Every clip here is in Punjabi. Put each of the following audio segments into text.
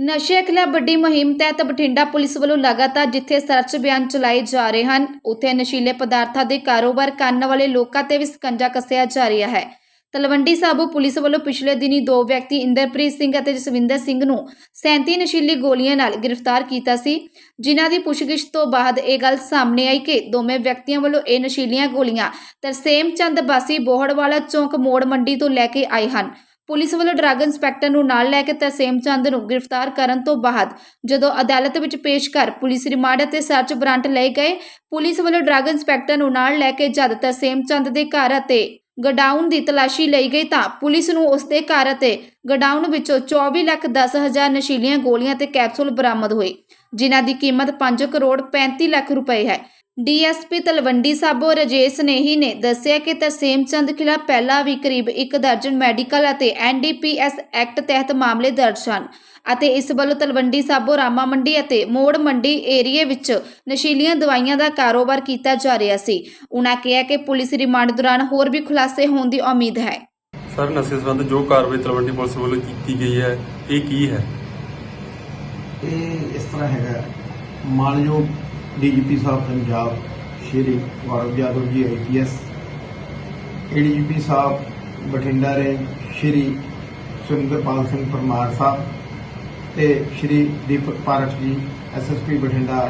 ਨਸ਼ੇ ਖਿਲਾਫ ਵੱਡੀ ਮੁਹਿੰਮ ਤਹਿਤ ਬਠਿੰਡਾ ਪੁਲਿਸ ਵੱਲੋਂ ਲਗਾਤਾਰ ਜਿੱਥੇ ਸਰਚ ਅਭਿਆਨ ਚਲਾਏ ਜਾ ਰਹੇ ਹਨ, ਉੱਥੇ ਨਸ਼ੀਲੇ ਪਦਾਰਥਾਂ ਦੇ ਕਾਰੋਬਾਰ ਕਰਨ ਵਾਲੇ ਲੋਕਾਂ ਤੇ ਵੀ ਸਕੰਜਾ ਕੱਸਿਆ ਜਾ ਰਿਹਾ ਹੈ। ਤਲਵੰਡੀ ਸਾਬੋ ਪੁਲਿਸ ਵੱਲੋਂ ਪਿਛਲੇ ਦਿਨੀ ਦੋ ਵਿਅਕਤੀ ਇੰਦਰਪ੍ਰੀਤ ਸਿੰਘ ਅਤੇ ਜਸਵਿੰਦਰ ਸਿੰਘ ਨੂੰ 37 ਨਸ਼ੀਲੀ ਗੋਲੀਆਂ ਨਾਲ ਗ੍ਰਿਫਤਾਰ ਕੀਤਾ ਸੀ, ਜਿਨ੍ਹਾਂ ਦੀ ਪੁੱਛਗਿੱਛ ਤੋਂ ਬਾਅਦ ਇਹ ਗੱਲ ਸਾਹਮਣੇ ਆਈ ਕਿ ਦੋਵੇਂ ਵਿਅਕਤੀਆਂ ਵੱਲੋਂ ਇਹ ਨਸ਼ੀਲੀਆਂ ਗੋਲੀਆਂ ਤਰਸੇਮ ਚੰਦ ਬਾਸੀ ਬੋਹੜਵਾਲਾ ਚੌਂਕ ਮੋੜ ਮੰਡੀ ਤੋਂ ਲੈ ਕੇ ਆਏ ਹਨ। ਪੁਲਿਸ ਵੱਲੋਂ ਡਰੱਗ ਇੰਸਪੈਕਟਰ ਨੂੰ ਨਾਲ ਲੈ ਕੇ ਤਰਸੇਮ ਚੰਦ ਨੂੰ ਗ੍ਰਿਫਤਾਰ ਕਰਨ ਤੋਂ ਬਾਅਦ ਜਦੋਂ ਅਦਾਲਤ ਵਿੱਚ ਪੇਸ਼ ਕਰ ਪੁਲਿਸ ਰਿਮਾਂਡ ਅਤੇ ਸਰਚ ਵਾਰੰਟ ਲਏ ਗਏ, ਪੁਲਿਸ ਵੱਲੋਂ ਡਰੱਗ ਇੰਸਪੈਕਟਰ ਨੂੰ ਨਾਲ ਲੈ ਕੇ ਜਦ ਤਰਸੇਮ ਚੰਦ ਦੇ ਘਰ ਅਤੇ ਗਡਾਊਨ ਦੀ ਤਲਾਸ਼ੀ ਲਈ ਗਈ ਤਾਂ ਪੁਲਿਸ ਨੂੰ ਉਸ ਦੇ ਘਰ ਅਤੇ ਗਡਾਊਨ ਵਿੱਚੋਂ 24 ਲੱਖ 10 ਹਜ਼ਾਰ ਨਸ਼ੀਲੀਆਂ ਗੋਲੀਆਂ ਤੇ ਕੈਪਸੂਲ ਬਰਾਮਦ ਹੋਏ, ਜਿਨ੍ਹਾਂ ਦੀ ਕੀਮਤ 5 ਕਰੋੜ 35 ਲੱਖ ਰੁਪਏ ਹੈ। ਡੀਐਸਪੀ ਤਲਵੰਡੀ ਸਾਬੋ ਰਜੇਸ਼ ਨੇਹੀ ਨੇ ਦੱਸਿਆ ਕਿ ਤਰਸੇਮ ਚੰਦ ਖਿਲਾਫ ਪਹਿਲਾਂ ਵੀ ਕਰੀਬ ਇੱਕ ਦਰਜਨ ਮੈਡੀਕਲ ਅਤੇ ਐਨਡੀਪੀਐਸ ਐਕਟ ਤਹਿਤ ਮਾਮਲੇ ਦਰਜ ਹਨ ਅਤੇ ਇਸ ਵੱਲੋਂ ਤਲਵੰਡੀ ਸਾਬੋ ਰਾਮਾ ਮੰਡੀ ਅਤੇ ਮੋੜ ਮੰਡੀ ਏਰੀਏ ਵਿੱਚ ਨਸ਼ੀਲੀਆਂ ਦਵਾਈਆਂ ਦਾ ਕਾਰੋਬਾਰ ਕੀਤਾ ਜਾ ਰਿਹਾ ਸੀ। ਉਹਨਾਂ ਕਿਹਾ ਕਿ ਪੁਲਿਸ ਰਿਮਾਂਡ ਦੌਰਾਨ ਹੋਰ ਵੀ ਖੁਲਾਸੇ ਹੋਣ ਦੀ ਉਮੀਦ ਹੈ। ਸਰ, ਨਸ਼ੇ ਸੰਬੰਧ ਜੋ ਕਾਰਵਾਈ ਤਲਵੰਡੀ ਪੁਲਿਸ ਵੱਲੋਂ ਕੀਤੀ ਗਈ ਹੈ, ਇਹ ਕੀ ਹੈ? ਇਹ ਇਸ ਤਰ੍ਹਾਂ ਹੈਗਾ ਮਾਨਯੋਗ ਡੀਜੀਪੀ ਸਾਹਿਬ ਪੰਜਾਬ, ਸ਼੍ਰੀ ਗੌਰਵ ਯਾਦਵ ਜੀ ਆਈਪੀਐਸ ਏਡੀਜੀਪੀ ਸਾਹਿਬ ਬਠਿੰਡਾ ਦੇ ਸ਼੍ਰੀ ਸੁਰਿੰਦਰਪਾਲ ਸਿੰਘ ਪਰਮਾਰ ਸਾਹਿਬ ਤੇ ਸ਼੍ਰੀ ਦੀਪਕ ਪਾਰਕ ਜੀ ਐਸਐਸਪੀ ਬਠਿੰਡਾ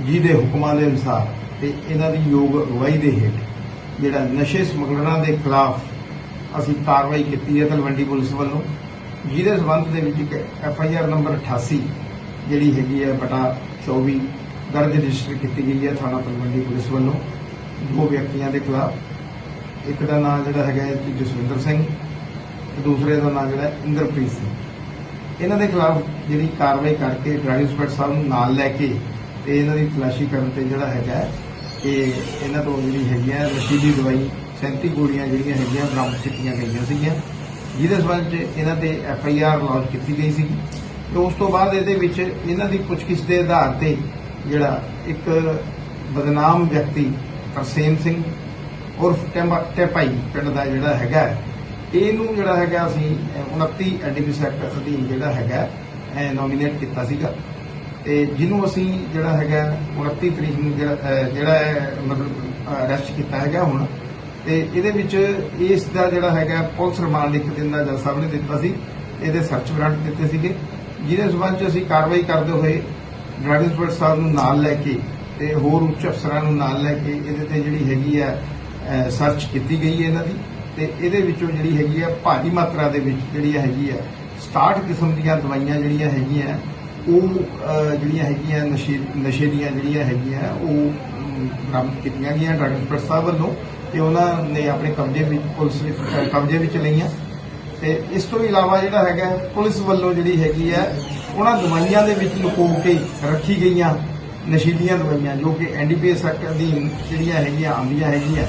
ਜੀ ਦੇ ਹੁਕਮਾਂ ਦੇ ਅਨੁਸਾਰ ਤੇ ਇਹਨਾਂ ਦੀ ਯੋਗ ਅਗਵਾਈ ਦੇ ਹੇਠ ਜਿਹੜਾ ਨਸ਼ੇ ਸਮਗਲਰਾਂ ਦੇ ਖਿਲਾਫ ਅਸੀਂ ਕਾਰਵਾਈ ਕੀਤੀ ਹੈ ਤਲਵੰਡੀ ਪੁਲਿਸ ਵੱਲੋਂ। ਜਿਹਦੇ ਸਬੰਧ ਦੇ ਵਿੱਚ ਇੱਕ ਐਫ ਆਈ ਆਰ ਨੰਬਰ 88 ਜਿਹੜੀ ਹੈਗੀ ਹੈ ਬਟਾ 24 ਦਰਜ ਰਜਿਸਟਰ ਕੀਤੀ ਗਈ ਹੈ ਥਾਣਾ ਤਲਵੰਡੀ ਪੁਲਿਸ ਵੱਲੋਂ, ਦੋ ਵਿਅਕਤੀਆਂ ਦੇ ਖਿਲਾਫ। ਇੱਕ ਦਾ ਨਾਮ ਜਿਹੜਾ ਹੈਗਾ ਜਸਵਿੰਦਰ ਸਿੰਘ ਤੇ ਦੂਸਰੇ ਦਾ ਨਾਮ ਜਿਹੜਾ ਇੰਦਰਪ੍ਰੀਤ ਸਿੰਘ। ਇਹਨਾਂ ਦੇ ਖਿਲਾਫ ਜਿਹੜੀ ਕਾਰਵਾਈ ਕਰਕੇ ਡਰਾਈਵਰ ਇੰਸਪੈਕਟਰ ਸਾਹਿਬ ਨੂੰ ਨਾਲ ਲੈ ਕੇ ਤੇ ਇਹਨਾਂ ਦੀ ਤਲਾਸ਼ੀ ਕਰਨ ਤੇ ਜਿਹੜਾ ਹੈਗਾ ਕਿ ਇਹਨਾਂ ਤੋਂ ਜਿਹੜੀ ਹੈਗੀ ਹੈ ਨਸ਼ੀਲੀ ਦਵਾਈ 37 ਗੋਲੀਆਂ ਜਿਹੜੀਆਂ ਹੈਗੀਆਂ ਬਰਾਮਦ ਕੀਤੀਆਂ ਗਈਆਂ ਸੀਗੀਆਂ। ਜਿਹਦੇ ਸਬੰਧ 'ਚ ਇਹਨਾਂ ਤੇ ਐਫ ਆਈ ਆਰ ਲਾਂਚ ਕੀਤੀ ਗਈ ਸੀ ਤੇ ਉਸ ਤੋਂ ਬਾਅਦ ਇਹਦੇ ਵਿੱਚ ਇਹਨਾਂ ਦੀ ਪੁੱਛਗਿੱਛ ਦੇ ਆਧਾਰ ਤੇ ਜਿਹੜਾ ਇੱਕ ਬਦਨਾਮ ਵਿਅਕਤੀ ਤਰਸੇਮ ਸਿੰਘ ਉਰਫ ਟੈਪਾਈ ਪਿੰਡ ਦਾ ਜਿਹੜਾ ਹੈਗਾ ਇਹਨੂੰ ਜਿਹੜਾ ਹੈਗਾ ਅਸੀਂ ਅਹ, 29 ਐਨਡੀਪੀ ਸੈਕਟਰ ਅਧੀਨ ਜਿਹੜਾ ਹੈਗਾ ਨੋਮੀਨੇਟ ਕੀਤਾ ਸੀਗਾ। ਤੇ ਜਿਹਨੂੰ ਅਸੀਂ ਜਿਹੜਾ ਹੈਗਾ 29 ਤਰੀਕ ਨੂੰ ਜਿਹੜਾ ਜਿਹੜਾ ਹੈ, ਮਤਲਬ ਅਰੈਸਟ ਕੀਤਾ ਹੈਗਾ ਹੁਣ ਤੇ ਇਹਦੇ ਵਿੱਚ ਇਸ ਦਾ ਜਿਹੜਾ ਹੈਗਾ ਪੁਲਿਸ ਰਿਮਾਂਡ ਇੱਕ ਦਿਨ ਦਾ ਜੱਜ ਸਾਹਿਬ ਨੇ ਦਿੱਤਾ ਸੀ, ਇਹਦੇ ਸਰਚ ਵਾਰੰਟ ਦਿੱਤੇ ਸੀਗੇ, ਜਿਹਦੇ ਸਬੰਧ ਚ ਅਸੀਂ ਕਾਰਵਾਈ ਕਰਦੇ ਹੋਏ ਡਰਾਈਵਰ ਇੰਸਪੈਕਟਰ ਸਾਹਿਬ ਨੂੰ ਨਾਲ ਲੈ ਕੇ ਤੇ ਹੋਰ ਉੱਚ ਅਫਸਰਾਂ ਨੂੰ ਨਾਲ ਲੈ ਕੇ ਇਹਦੇ ਤੇ ਜਿਹੜੀ ਹੈਗੀ ਹੈ ਸਰਚ ਕੀਤੀ ਗਈ ਹੈ ਇਹਨਾਂ ਦੀ ਤੇ ਇਹਦੇ ਵਿੱਚੋਂ ਜਿਹੜੀ ਹੈਗੀ ਹੈ ਭਾਰੀ ਮਾਤਰਾ ਦੇ ਵਿੱਚ ਜਿਹੜੀ ਹੈਗੀ ਹੈ 67 ਕਿਸਮ ਦੀਆਂ ਦਵਾਈਆਂ ਜਿਹੜੀਆਂ ਹੈਗੀਆਂ, ਉਹ ਜਿਹੜੀਆਂ ਹੈਗੀਆਂ ਨਸ਼ੇ ਨਸ਼ੇ ਦੀਆਂ ਜਿਹੜੀਆਂ ਹੈਗੀਆਂ, ਉਹ ਬਰਾਮਦ ਕੀਤੀਆਂ ਗਈਆਂ ਡਰਾਈਵਰ ਇੰਸਪੈਕਟਰ ਸਾਹਿਬ ਵੱਲੋਂ ਤੇ ਉਹਨਾਂ ਨੇ ਆਪਣੇ ਕਬਜ਼ੇ ਵਿੱਚ, ਪੁਲਿਸ ਵਿੱਚ ਕਬਜ਼ੇ ਵਿੱਚ ਲਈਆਂ। ਤੇ ਇਸ ਤੋਂ ਇਲਾਵਾ ਜਿਹੜਾ ਹੈਗਾ, ਪੁਲਿਸ ਵੱਲੋਂ ਜਿਹੜੀ ਹੈਗੀ ਹੈ, ਉਹਨਾਂ ਦਵਾਈਆਂ ਦੇ ਵਿੱਚ ਲੁਕੋ ਕੇ ਰੱਖੀ ਗਈਆਂ ਨਸ਼ੀਲੀਆਂ ਦਵਾਈਆਂ, ਜੋ ਕਿ ਐਨਡੀਪੀਐਸ ਐਕਟ ਅਧੀਨ ਜਿਹੜੀਆਂ ਹੈਗੀਆਂ, ਆਉਂਦੀਆਂ ਹੈਗੀਆਂ।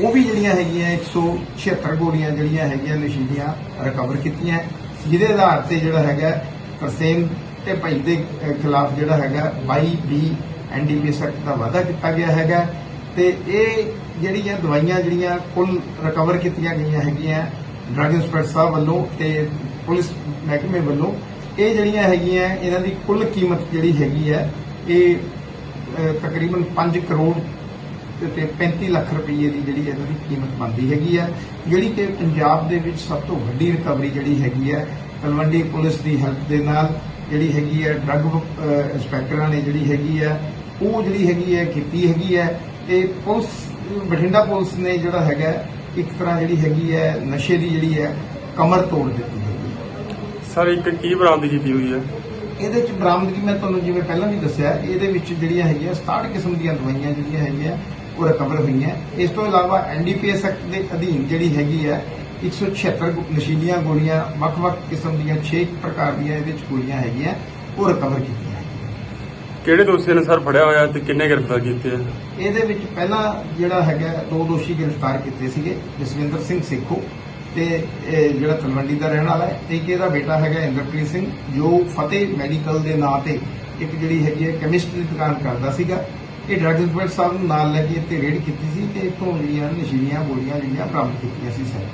ਉਹ ਵੀ ਜਿਹੜੀਆਂ ਹੈਗੀਆਂ 176 ਗੋਲੀਆਂ ਜਿਹੜੀਆਂ ਹੈਗੀਆਂ ਨਸ਼ੀਲੀਆਂ ਰਿਕਵਰ ਕੀਤੀਆਂ। ਜਿਹਦੇ ਆਧਾਰ ਤੇ ਜਿਹੜਾ ਹੈਗਾ, ਤਰਸੇਮ ਤੇ ਭਾਈ ਦੇ ਖਿਲਾਫ ਜਿਹੜਾ ਹੈਗਾ 22 ਬੀ ਐਨਡੀਪੀਐਸ ਐਕਟ ਦਾ ਵਾਅਦਾ ਕੀਤਾ ਗਿਆ ਹੈਗਾ। ਤੇ ਇਹ ਜਿਹੜੀਆਂ ਦਵਾਈਆਂ ਜਿਹੜੀਆਂ ਕੁੱਲ ਰਿਕਵਰ ਕੀਤੀਆਂ ਗਈਆਂ ਹੈਗੀਆਂ ਡਰੱਗ ਇੰਸਪੈਕਟਰ ਸਾਹਿਬ ਵੱਲੋਂ ਤੇ ਪੁਲਿਸ ਮਹਿਕਮੇ ਵੱਲੋਂ, ਇਹ ਜਿਹੜੀਆਂ ਹੈਗੀਆਂ, ਇਹਨਾਂ ਦੀ ਕੁੱਲ ਕੀਮਤ ਜਿਹੜੀ ਹੈਗੀ ਹੈ, ਇਹ ਤਕਰੀਬਨ 5 ਕਰੋੜ ਤੇ 35 ਲੱਖ ਰੁਪਏ ਦੀ ਜਿਹੜੀ ਇਹਨਾਂ ਦੀ ਕੀਮਤ ਬਣਦੀ ਹੈਗੀ ਹੈ। ਜਿਹੜੀ ਕਿ ਪੰਜਾਬ ਦੇ ਵਿੱਚ ਸਭ ਤੋਂ ਵੱਡੀ ਰਿਕਵਰੀ ਜਿਹੜੀ ਹੈਗੀ ਹੈ, ਤਲਵੰਡੀ ਪੁਲਿਸ ਦੀ ਹੈਲਪ ਦੇ ਨਾਲ ਜਿਹੜੀ ਹੈਗੀ ਹੈ ਡਰੱਗ ਇੰਸਪੈਕਟਰਾਂ ਨੇ ਜਿਹੜੀ ਹੈਗੀ ਹੈ ਉਹ ਜਿਹੜੀ ਹੈਗੀ ਹੈ ਕੀਤੀ ਹੈਗੀ ਹੈ ਤੇ ਪੁਲਿਸ ਬਠਿੰਡਾ ਪੁਲਿਸ ਨੇ ਜਿਹੜਾ ਹੈਗਾ ਇੱਕ ਤਰ੍ਹਾਂ ਜਿਹੜੀ ਹੈਗੀ ਹੈ ਨਸ਼ੇ ਦੀ ਜਿਹੜੀ ਹੈ ਕਮਰ ਤੋੜ ਦਿੱਤੀ ਹੈ। ਸਰ ਇੱਕ ਕੀ ਬਰਾਮਦ ਕੀਤੀ ਹੋਈ ਹੈ? ਇਹਦੇ ਚ ਬਰਾਮਦਗੀ ਮੈਂ ਤੁਹਾਨੂੰ ਜਿਵੇਂ ਪਹਿਲਾਂ ਵੀ ਦੱਸਿਆ ਇਹਦੇ ਵਿੱਚ ਜਿਹੜੀਆਂ ਹੈਗੀਆਂ 67 ਕਿਸਮ ਦੀਆਂ ਦਵਾਈਆਂ ਜਿਹੜੀਆਂ ਹੈਗੀਆਂ ਉਹ ਰਿਕਵਰ ਹੋਈਆਂ। ਇਸ ਤੋਂ ਇਲਾਵਾ ਐਨਡੀਪੀਐਸ ਐਕਟ ਦੇ ਅਧੀਨ ਜਿਹੜੀ ਹੈਗੀ ਹੈ 176 ਗੁ- ਨਸ਼ੀਲੀਆਂ ਗੋਲੀਆਂ ਵੱਖ-ਵੱਖ ਕਿਸਮ ਦੀਆਂ 6 ਪ੍ਰਕਾਰ ਦੀਆਂ ਇਹਦੇ ਚ ਗੋਲੀਆਂ ਹੈਗੀਆਂ ਉਹ ਰਿਕਵਰ ਕੀਤੀਆਂ। ਕਿਹੜੇ ਦੋਸ਼ੀਆਂ ਨੇ ਸਰ ਫੜਿਆ ਹੋਇਆ ਤੇ ਕਿੰਨੇ ਗ੍ਰਿਫਤਾਰ ਕੀਤੇ ਆ? ਇਹਦੇ ਵਿੱਚ ਪਹਿਲਾਂ ਜਿਹੜਾ ਹੈਗਾ ਦੋ ਦੋਸ਼ੀ ਗ੍ਰਿਫਤਾਰ ਕੀਤੇ ਸੀਗੇ ਜਸਵਿੰਦਰ ਸਿੰਘ ਸੇਖੋ ਤੇ ਇਹ ਜਿਹੜਾ ਤਲਵੰਡੀ ਦਾ ਰਹਿਣ ਵਾਲਾ ਹੈ ਤੇ ਇੱਕ ਇਹਦਾ ਬੇਟਾ ਹੈਗਾ ਇੰਦਰਪ੍ਰੀਤ ਸਿੰਘ ਜੋ ਫਤਿਹ ਮੈਡੀਕਲ ਦੇ ਨਾਂ ਤੇ ਇੱਕ ਜਿਹੜੀ ਹੈਗੀ ਹੈ ਕੈਮਿਸਟਰੀ ਦੀ ਦੁਕਾਨ ਕਰਦਾ ਸੀਗਾ। ਇਹ ਡਰੱਗ ਇੰਸਪੈਕਟਰ ਸਾਹਿਬ ਨੂੰ ਨਾਲ ਲੈ ਕੇ ਇੱਥੇ ਰੇਡ ਕੀਤੀ ਸੀ ਤੇ ਇੱਥੋਂ ਜਿਹੜੀਆਂ ਨਸ਼ੀਲੀਆਂ ਗੋਲੀਆਂ ਜਿਹੜੀਆਂ ਬਰਾਮਦ ਕੀਤੀਆਂ ਸੀ ਸਰ।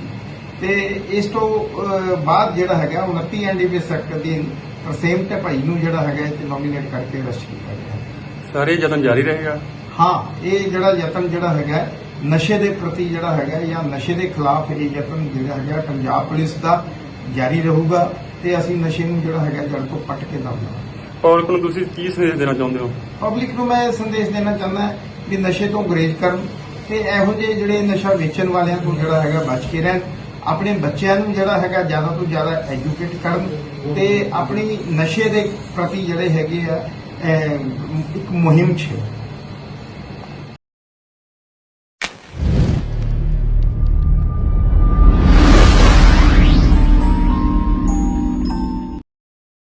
ਤੇ ਇਸ ਤੋਂ ਅਹ, ਬਾਅਦ ਜਿਹੜਾ ਹੈਗਾ 29 ਐਨਡੀਪੀਐਸ ਸੈਕਟਰ ਅਧੀਨ ਤਰਸੇਮ ਤੇ ਭਾਈ ਨੂੰ ਜਿਹੜਾ ਹੈਗਾ ਇਹ ਨੋਮੀਨੇਟ ਕਰਕੇ ਅਰੈਸਟ ਕੀਤਾ ਗਿਆ। ਹੈ। ਸਾਰੇ ਯਤਨ ਜਾਰੀ ਰਹੇਗਾ? ਹਾਂ ਇਹ ਜਿਹੜਾ ਯਤਨ ਜਿਹੜਾ ਹੈਗਾ ਨਸ਼ੇ ਦੇ ਪ੍ਰਤੀ ਜਿਹੜਾ ਹੈਗਾ ਜਾਂ ਨਸ਼ੇ ਦੇ ਖਿਲਾਫ ਇਹ ਯਤਨ ਜਿਹੜਾ ਹੈਗਾ ਪੰਜਾਬ ਪੁਲਿਸ ਦਾ ਜਾਰੀ ਰਹੂਗਾ ਤੇ ਅਸੀਂ ਨਸ਼ੇ ਨੂੰ ਜਿਹੜਾ ਹੈਗਾ ਜੜ ਤੋਂ ਪੱਟ ਕੇ ਦਵਾਂਗੇ ਪਬਲਿਕ ਨੂੰ ਤੁਸੀਂ ਕੀ ਸੰਦੇਸ਼ ਦੇਣਾ ਚਾਹੁੰਦੇ ਹੋ? ਪਬਲਿਕ ਨੂੰ ਮੈਂ ਸੰਦੇਸ਼ ਦੇਣਾ ਚਾਹੁੰਦਾ ਕਿ ਨਸ਼ੇ ਤੋਂ ਗੁਰੇਜ਼ ਕਰਨ ਤੇ ਇਹੋ ਜਿਹੇ ਜਿਹੜੇ ਨਸ਼ਾ ਵੇਚਣ ਵਾਲਿਆਂ ਤੋਂ ਜਿਹੜਾ ਹੈਗਾ ਬਚ ਕੇ ਰਹਿਣ। ਆਪਣੇ ਬੱਚਿਆਂ ਨੂੰ ਜਿਹੜਾ ਹੈਗਾ ਜ਼ਿਆਦਾ ਤੋਂ ਜ਼ਿਆਦਾ ਐਜੂਕੇਟ ਕਰਨ ਤੇ ਆਪਣੀ ਨਸ਼ੇ ਦੇ ਪ੍ਰਤੀ ਜਿਹੜੇ ਹੈਗੇ ਆ ਅਹ, ਇੱਕ ਮੁਹਿੰਮ 'ਚ